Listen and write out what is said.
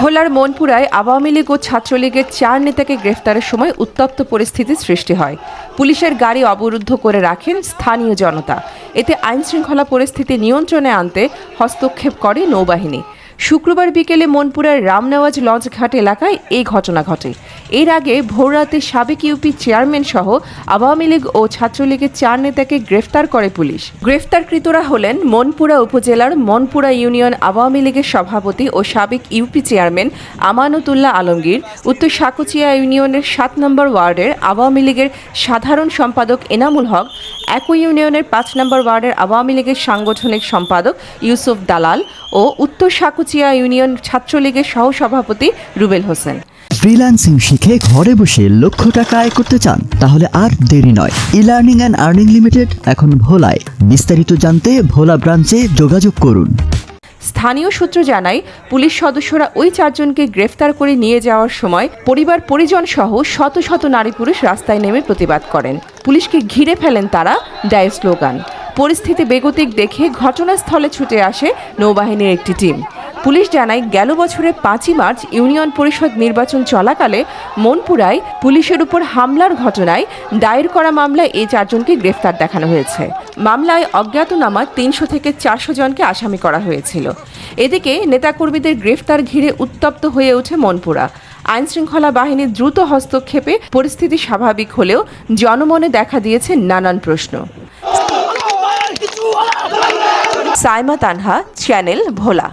ভোলার মনপুরায় আওয়ামী লীগ ও ছাত্রলীগের চার নেতাকে গ্রেফতারের সময় উত্তপ্ত পরিস্থিতি সৃষ্টি হয়। পুলিশের গাড়ি অবরুদ্ধ করে রাখেন স্থানীয় জনতা। এতে আইনশৃঙ্খলা পরিস্থিতি নিয়ন্ত্রণে আনতে হস্তক্ষেপ করে নৌবাহিনী। শুক্রবার বিকেলে মনপুরার রামনেওয়াজ লঞ্চ ঘাট এলাকায় এই ঘটনা ঘটে। এর আগে ভোররাতে সাবেক ইউপি চেয়ারম্যান সহ আওয়ামী লীগ ও ছাত্রলীগের চার নেতাকে গ্রেফতার করে পুলিশ। গ্রেফতারকৃতরা হলেন মনপুরা উপজেলার মনপুরা ইউনিয়ন আওয়ামী লীগের সভাপতি ও সাবেক ইউপি চেয়ারম্যান আমানতুল্লাহ আলমগীর, উত্তর সাকুচিয়া ইউনিয়নের সাত নম্বর ওয়ার্ডের আওয়ামী লীগের সাধারণ সম্পাদক এনামুল হক একই ইউনিয়নের পাঁচ নম্বর ওয়ার্ডের আওয়ামী লীগের সাংগঠনিক সম্পাদক ইউসুফ দালাল ও উত্তর সাকুচিয়া ইউনিয়ন ছাত্রলীগের সহসভাপতি রুবেল হোসেন। ফ্রিল্যান্সিং শিখে ঘরে বসে লক্ষ টাকা আয় করতে চান, তাহলে আর দেরি নয়। E learning and earning limited এখন ভোলায়। বিস্তারিত জানতে ভোলা ব্রাঞ্চে যোগাযোগ করুন। স্থানীয় সূত্র জানায়, পুলিশ সদস্যরা ওই চারজনকে গ্রেফতার করে নিয়ে যাওয়ার সময় পরিবার পরিজন সহ শত শত নারী পুরুষ রাস্তায় নেমে প্রতিবাদ করেন। পুলিশকে ঘিরে ফেলেন তারা দেয় স্লোগান। পরিস্থিতি বেগতিক দেখে ঘটনাস্থলে ছুটে আসে নৌবাহিনীর একটি টিম। পুলিশ জানায়, গেল বছরের পাঁচই মার্চ ইউনিয়ন পরিষদ নির্বাচন চলাকালে মনপুরায় পুলিশের উপর হামলার ঘটনায় দায়ের করা মামলায় এই চারজনকে গ্রেফতার দেখানো হয়েছে। মামলায় অজ্ঞাতনামা তিনশো থেকে চারশো জনকে আসামি করা হয়েছিল। এদিকে নেতাকর্মীদের গ্রেফতার ঘিরে উত্তপ্ত হয়ে ওঠে মনপুরা। আইনশৃঙ্খলা বাহিনীর দ্রুত হস্তক্ষেপে পরিস্থিতি স্বাভাবিক হলেও জনমনে দেখা দিয়েছে নানান প্রশ্ন। সাইমা তানহা, চ্যানেল ভোলা।